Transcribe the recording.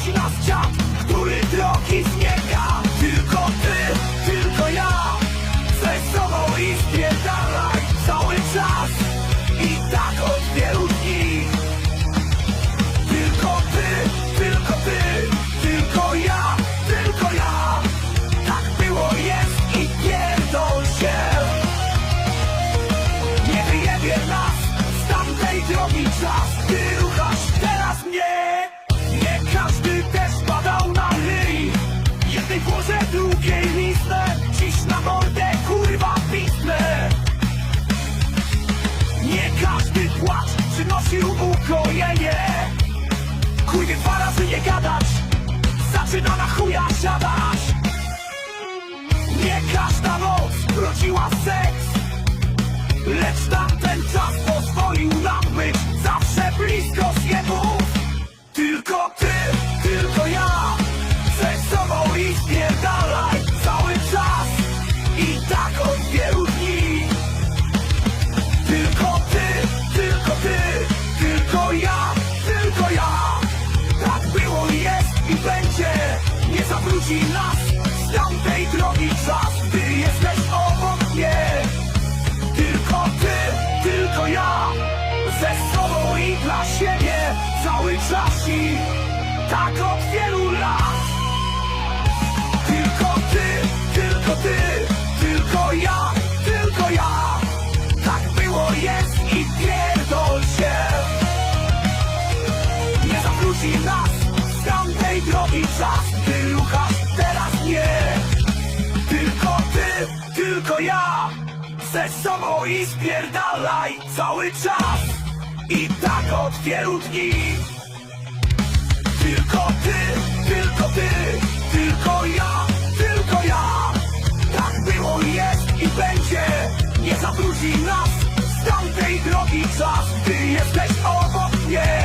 Który drogi zniega Tylko ty, tylko ja. Ze sobą i spierdalaj cały czas. I tak od wielu dni. Tylko ty, tylko ty, tylko ja, tylko ja. Tak było, jest i pierdol się. Nie wyjebie nas z tamtej drogi czas. Ty ruchasz teraz mnie ukojenie Chuj wie dwa razy nie gadać. Zaczyna na chuja siadać. Nie każda noc rodziła seks Lecz tamten czas pozwolił nam być zawsze blisko zjebów. Tylko ty, tylko ja Ze sobą i spierdalaj cały czas. I tak od wielu z tamtej drogi czas Ty jesteś obok mnie. Tylko ty, tylko ja Ze sobą i dla siebie Cały czas i tak od wielu lat. Tylko ty, tylko ty, tylko ja, ja Ze sobą i spierdalaj cały czas. I tak od wielu dni. Tylko ty, tylko ty, tylko ja, tylko ja. Tak było, jest i będzie. Nie zawróci nas z tamtej drogi czas. Ty jesteś obok mnie